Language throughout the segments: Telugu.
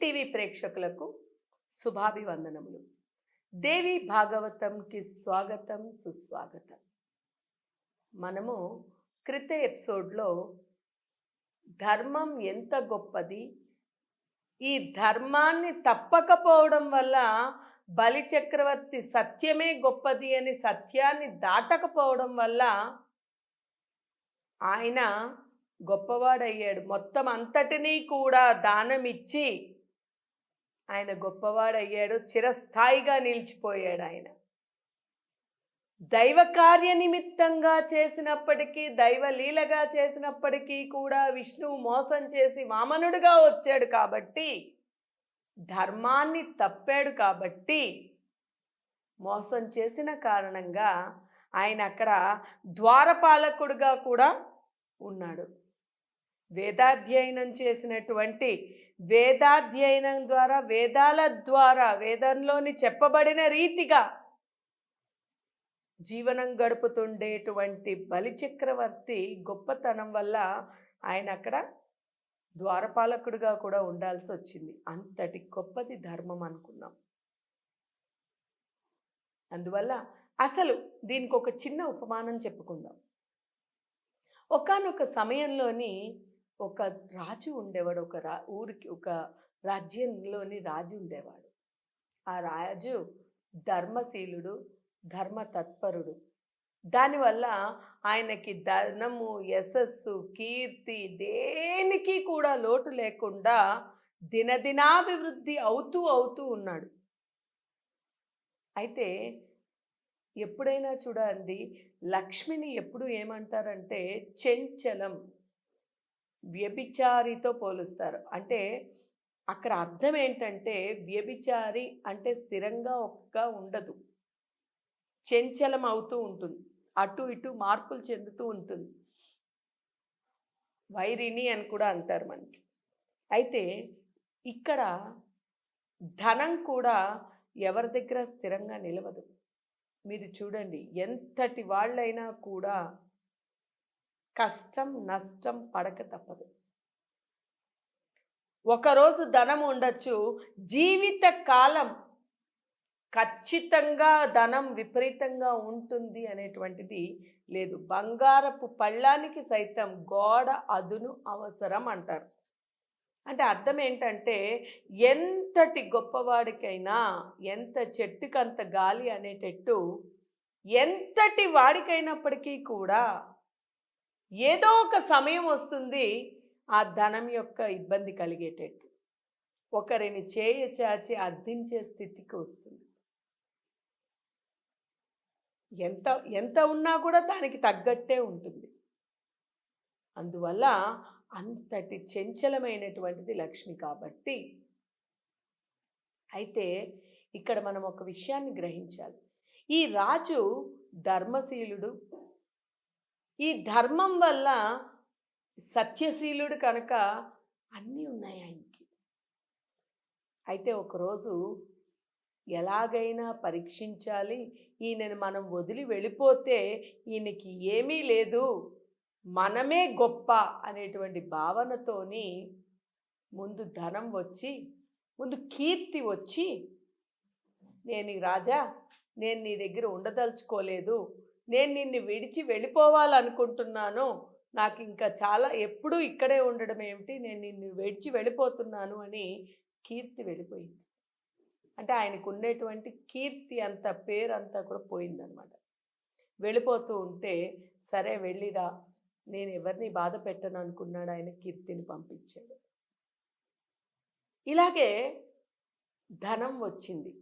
టీవీ ప్రేక్షకులకు శుభాభివందనములు. దేవి భాగవతంకి స్వాగతం సుస్వాగతం. మనము క్రిత ఎపిసోడ్లో ధర్మం ఎంత గొప్పది ఈ ధర్మాన్ని తప్పకపోవడం వల్ల బలిచక్రవర్తి సత్యమే గొప్పది అని సత్యాన్ని దాటకపోవడం వల్ల ఆయన గొప్పవాడయ్యాడు. మొత్తం అంతటినీ కూడా దానం ఇచ్చి ఆయన గొప్పవాడయ్యాడు చిరస్థాయిగా నిలిచిపోయాడు ఆయన. దైవ కార్య నిమిత్తంగా చేసినప్పటికీ దైవ లీలగా చేసినప్పటికీ కూడా విష్ణువు మోసం చేసి వామనుడిగా వచ్చాడు కాబట్టి ధర్మాన్ని తప్పాడు కాబట్టి మోసం చేసిన కారణంగా ఆయన అక్కడ ద్వారపాలకుడుగా కూడా ఉన్నాడు. వేదాధ్యయనం చేసినటువంటి వేదాధ్యయనం ద్వారా వేదాల ద్వారా వేదంలోని చెప్పబడిన రీతిగా జీవనం గడుపుతుండేటువంటి బలిచక్రవర్తి గొప్పతనం వల్ల ఆయన అక్కడ ద్వారపాలకుడిగా కూడా ఉండాల్సి వచ్చింది. అంతటి గొప్పది ధర్మం అనుకున్నాం. అందువల్ల అసలు దీనికి ఒక చిన్న ఉపమానం చెప్పుకుందాం. ఒకానొక సమయంలోని ఒక రాజు ఉండేవాడు. ఒక రా ఊరికి ఒక రాజ్యంలోని రాజు ఉండేవాడు. ఆ రాజు ధర్మశీలుడు ధర్మ తత్పరుడు దానివల్ల ఆయనకి ధనము యశస్సు కీర్తి దేనికి కూడా లోటు లేకుండా దినదినాభివృద్ధి అవుతూ అవుతూ ఉన్నాడు. అయితే ఎప్పుడైనా చూడండి లక్ష్మిని ఎప్పుడు ఏమంటారంటే చెంచలం. వ్యభిచారితో పోలుస్తారు. అంటే అక్కడ అర్థం ఏంటంటే వ్యభిచారి అంటే స్థిరంగా ఒక్క ఉండదు. చెంచలం అవుతూ ఉంటుంది. అటు ఇటు మార్పులు చెందుతూ ఉంటుంది. వైరిని అని కూడా అంటారు మనకి. అయితే ఇక్కడ ధనం కూడా ఎవరి దగ్గర స్థిరంగా నిలవదు. మీరు చూడండి ఎంతటి వాళ్ళైనా కూడా కష్టం నష్టం పడక తప్పదు. ఒకరోజు ధనం ఉండొచ్చు జీవిత కాలం ఖచ్చితంగా ధనం విపరీతంగా ఉంటుంది అనేటువంటిది లేదు. బంగారపు పళ్ళానికి సైతం గోడ అదును అవసరం అంటారు. అంటే అర్థం ఏంటంటే ఎంతటి గొప్పవాడికైనా ఎంత చెట్టుకంత గాలి అనేటట్టు ఎంతటి వాడికైనప్పటికీ కూడా ఏదో ఒక సమయం వస్తుంది ఆ ధనం యొక్క ఇబ్బంది కలిగేటట్టు. ఒకరిని చేయ చాచి అర్థించే స్థితికి వస్తుంది. ఎంత ఎంత ఉన్నా కూడా దానికి తగ్గట్టే ఉంటుంది. అందువల్ల అంతటి చంచలమైనటువంటిది లక్ష్మి కాబట్టి అయితే ఇక్కడ మనం ఒక విషయాన్ని గ్రహించాలి. ఈ రాజు ధర్మశీలుడు ఈ ధర్మం వల్ల సత్యశీలుడు కనుక అన్నీ ఉన్నాయి ఆయనకి. అయితే ఒకరోజు ఎలాగైనా పరీక్షించాలి ఈయనని మనం వదిలి వెళ్ళిపోతే ఈయనకి ఏమీ లేదు మనమే గొప్ప అనేటువంటి భావనతోని ముందు ధనం వచ్చి ముందు కీర్తి వచ్చి నేను రాజా నేను నీ దగ్గర ఉండదలుచుకోలేదు నేను నిన్ను విడిచి వెళ్ళిపోవాలనుకుంటున్నాను. నాకు ఇంకా చాలా ఎప్పుడూ ఇక్కడే ఉండడం ఏమిటి? నేను నిన్ను విడిచి వెళ్ళిపోతున్నాను అని కీర్తి వెళ్ళిపోయింది. అంటే ఆయనకు ఉండేటువంటి కీర్తి అంత పేరు అంతా కూడా పోయిందనమాట వెళ్ళిపోతూ ఉంటే సరే వెళ్ళిరా నేను ఎవరిని బాధ పెట్టను అనుకున్నాడు ఆయన కీర్తిని పంపించాడు. ఇలాగే ధనం వచ్చింది.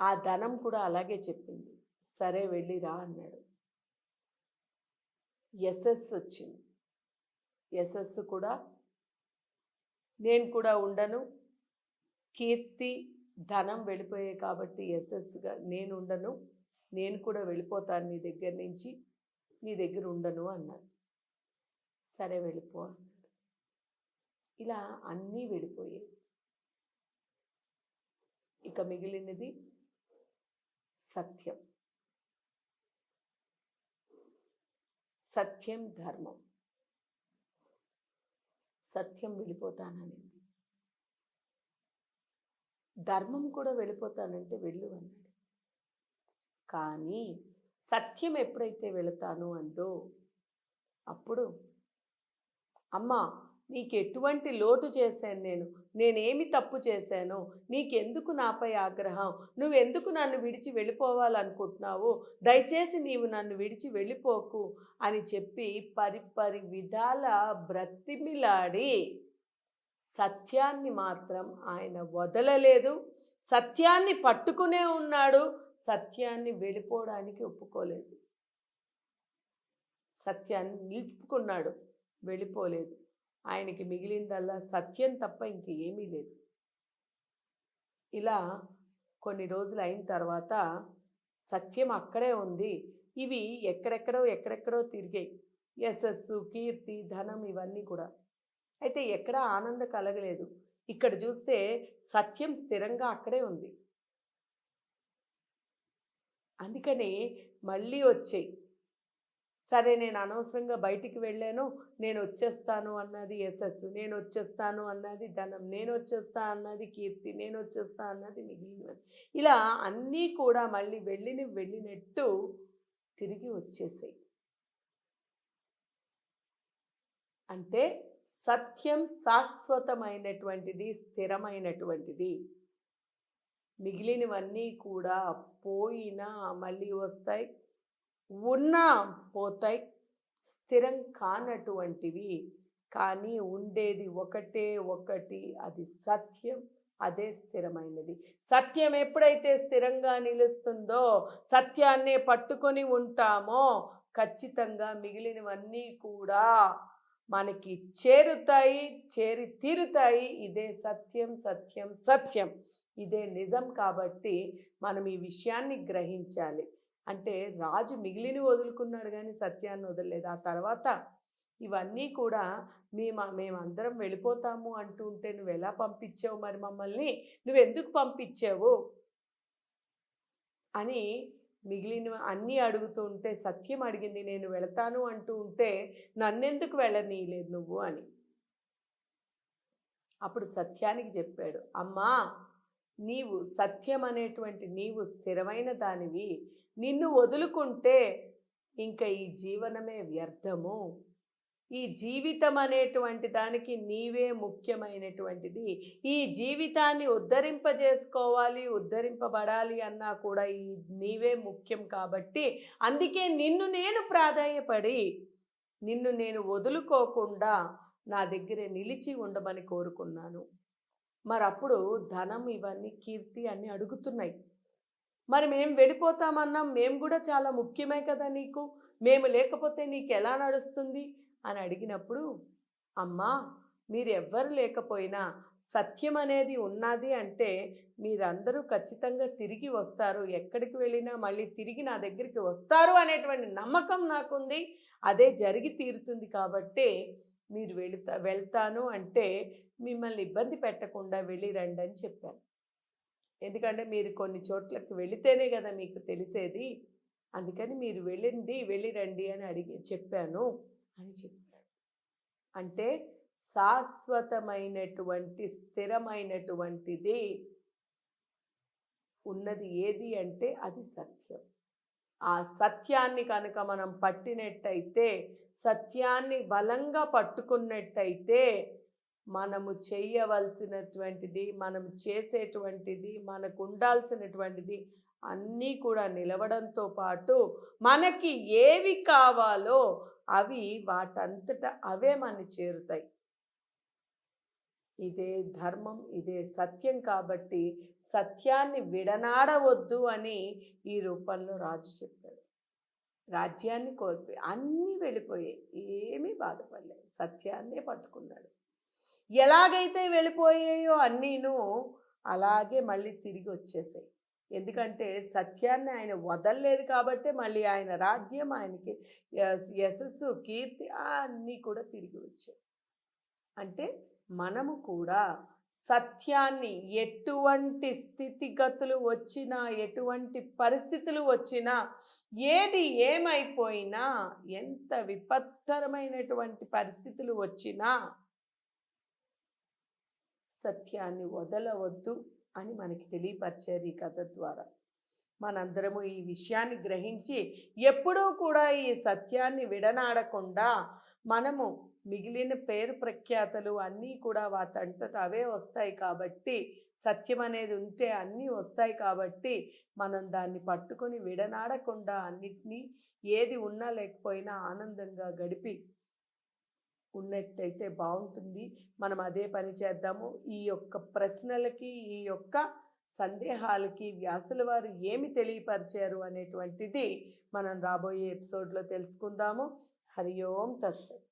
ఆ ధనం కూడా అలాగే చెప్పింది. సరే వెళ్ళిరా అన్నాడు. ఎస్ఎస్ వచ్చింది. ఎస్ఎస్ కూడా నేను కూడా ఉండను. కీర్తి ధనం వెళ్ళిపోయాయి కాబట్టి ఎస్ఎస్గా నేను ఉండను. నేను కూడా వెళ్ళిపోతాను నీ దగ్గర నుంచి. నీ దగ్గర ఉండను అన్నాడు. సరే వెళ్ళిపో అన్నాడు. ఇలా అన్నీ వెళ్ళిపోయాయి. ఇక మిగిలినది సత్యం. సత్యం ధర్మం. సత్యం వెళ్ళిపోతానని. ధర్మం కూడా వెళ్ళిపోతానంటే వెళ్ళు అన్నాడు. కానీ సత్యం ఎప్పుడైతే వెళతాను అందో అప్పుడు అమ్మ నీకు ఎటువంటి లోటు చేశాను నేను? నేనేమి తప్పు చేశాను? నీకెందుకు నాపై ఆగ్రహం? నువ్వెందుకు నన్ను విడిచి వెళ్ళిపోవాలనుకుంటున్నావు? దయచేసి నీవు నన్ను విడిచి వెళ్ళిపోకు అని చెప్పి పరిపరి విధాల బ్రతిమిలాడి సత్యాన్ని మాత్రం ఆయన వదలలేదు. సత్యాన్ని పట్టుకునే ఉన్నాడు. సత్యాన్ని వెళ్ళిపోవడానికి ఒప్పుకోలేదు. సత్యాన్ని నిలుపుకున్నాడు. వెళ్ళిపోలేదు. ఆయనకి మిగిలిందల్లా సత్యం తప్ప ఇంక ఏమీ లేదు. ఇలా కొన్ని రోజులు అయిన తర్వాత సత్యం అక్కడే ఉంది. ఇవి ఎక్కడెక్కడో ఎక్కడెక్కడో తిరిగాయి. యశస్సు కీర్తి ధనం ఇవన్నీ కూడా. అయితే ఎక్కడా ఆనందం కలగలేదు. ఇక్కడ చూస్తే సత్యం స్థిరంగా అక్కడే ఉంది. అందుకని మళ్ళీ వచ్చాయి. సరే నేను అనవసరంగా బయటికి వెళ్ళాను నేను వచ్చేస్తాను అన్నది యశస్సు నేను వచ్చేస్తాను అన్నది ధనం నేను వచ్చేస్తా అన్నది కీర్తి నేను వచ్చేస్తా అన్నది మిగిలినది ఇలా అన్నీ కూడా మళ్ళీ వెళ్ళిన వెళ్ళినట్టు తిరిగి వచ్చేసాయి. అంటే సత్యం శాశ్వతమైనటువంటిది స్థిరమైనటువంటిది. మిగిలినవన్నీ కూడా పోయినా మళ్ళీ వస్తాయి ఉన్నా పోతాయి. స్థిరం కానటువంటివి కానీ ఉండేది ఒకటే ఒకటి అది సత్యం అదే స్థిరమైనది. సత్యం ఎప్పుడైతే స్థిరంగా నిలుస్తుందో సత్యాన్నే పట్టుకొని ఉంటామో ఖచ్చితంగా మిగిలినవన్నీ కూడా మనకి చేరుతాయి చేరి తీరుతాయి. ఇదే సత్యం సత్యం సత్యం. ఇదే నిజం కాబట్టి మనం ఈ విషయాన్ని గ్రహించాలి. అంటే రాజు మిగిలిని వదులుకున్నాడు కానీ సత్యాన్ని వదలలేదు. ఆ తర్వాత ఇవన్నీ కూడా మేము మేమందరం వెళ్ళిపోతాము అంటూ ఉంటే నువ్వు ఎలా పంపించావు మరి మమ్మల్ని? నువ్వు ఎందుకు పంపించావు? అని మిగిలిన అన్నీ అడుగుతూ ఉంటే సత్యం అడిగింది నేను వెళతాను అంటూ ఉంటే నన్నెందుకు వెళ్ళనీయలేదు నువ్వు అని. అప్పుడు సత్యానికి చెప్పాడు అమ్మా నీవు సత్యం అనేటువంటి నీవు స్థిరమైన దానివి. నిన్ను వదులుకుంటే ఇంకా ఈ జీవనమే వ్యర్థము. ఈ జీవితం అనేటువంటి దానికి నీవే ముఖ్యమైనటువంటిది. ఈ జీవితాన్ని ఉద్ధరింపజేసుకోవాలి ఉద్ధరింపబడాలి అన్నా కూడా ఈ నీవే ముఖ్యం కాబట్టి అందుకే నిన్ను నేను ప్రాధాన్యపడి నిన్ను నేను వదులుకోకుండా నా దగ్గర నిలిచి ఉండమని కోరుకున్నాను. మరి అప్పుడు ధనం ఇవన్నీ కీర్తి అన్నీ అడుగుతున్నాయి. మరి మేము వెళ్ళిపోతామన్నాం. మేము కూడా చాలా ముఖ్యమే కదా నీకు. మేము లేకపోతే నీకు ఎలా నడుస్తుంది? అని అడిగినప్పుడు అమ్మా మీరెవ్వరు లేకపోయినా సత్యం అనేది ఉన్నది అంటే మీరందరూ ఖచ్చితంగా తిరిగి వస్తారు. ఎక్కడికి వెళ్ళినా మళ్ళీ తిరిగి నా దగ్గరికి వస్తారు అనేటువంటి నమ్మకం నాకుంది. అదే జరిగి తీరుతుంది కాబట్టి మీరు వెళుతా వెళ్తాను అంటే మిమ్మల్ని ఇబ్బంది పెట్టకుండా వెళ్ళి రండి అని చెప్పాను. ఎందుకంటే మీరు కొన్ని చోట్లకి వెళితేనే కదా మీకు తెలిసేది. అందుకని మీరు వెళ్ళండి వెళ్ళి రండి అని అడిగి చెప్పాను అని చెప్పాడు. అంటే శాశ్వతమైనటువంటి స్థిరమైనటువంటిది ఉన్నది ఏది అంటే అది సత్యం. ఆ సత్యాన్ని కనుక మనం పట్టినట్టయితే సత్యాన్ని బలంగా పట్టుకున్నట్టయితే మనము చేయవలసినటువంటిది మనం చేసేటువంటిది మనకు ఉండాల్సినటువంటిది అన్నీ కూడా నిలవడంతో పాటు మనకి ఏవి కావాలో అవి వాటంతట అవే మన చేరుతాయి. ఇదే ధర్మం ఇదే సత్యం కాబట్టి సత్యాన్ని విడనాడవద్దు అని ఈ రూపంలో రాజు చెప్పాడు. రాజ్యాన్ని కోల్పోయి అన్నీ వెళ్ళిపోయాయి. ఏమీ బాధపడలేదు. సత్యాన్నే పట్టుకున్నాడు. ఎలాగైతే వెళ్ళిపోయాయో అన్నీను అలాగే మళ్ళీ తిరిగి వచ్చేసాయి ఎందుకంటే సత్యాన్ని ఆయన వదలలేదు కాబట్టి మళ్ళీ ఆయన రాజ్యం ఆయనకి యశస్సు కీర్తి అన్నీ కూడా తిరిగి వచ్చాయి. అంటే మనము కూడా సత్యాన్ని ఎటువంటి స్థితిగతులు వచ్చినా ఎటువంటి పరిస్థితులు వచ్చినా ఏది ఏమైపోయినా ఎంత విపత్తరమైనటువంటి పరిస్థితులు వచ్చినా సత్యాన్ని వదలవద్దు అని మనకి తెలియపరిచారు ఈ కథ ద్వారా. మనందరము ఈ విషయాన్ని గ్రహించి ఎప్పుడూ కూడా ఈ సత్యాన్ని విడనాడకుండా మనము మిగిలిన పేరు ప్రఖ్యాతలు అన్నీ కూడా వాటంతట అవే వస్తాయి కాబట్టి సత్యం అనేది ఉంటే అన్నీ వస్తాయి కాబట్టి మనం దాన్ని పట్టుకొని విడనాడకుండా అన్నిటినీ ఏది ఉన్నా లేకపోయినా ఆనందంగా గడిపి ఉన్నట్టయితే బాగుంటుంది. మనం అదే పని చేద్దాము. ఈ యొక్క ప్రశ్నలకి ఈ యొక్క సందేహాలకి వ్యాసుల వారు ఏమి తెలియపరిచారు అనేటువంటిది మనం రాబోయే ఎపిసోడ్లో తెలుసుకుందాము. హరి ఓం తత్సత్.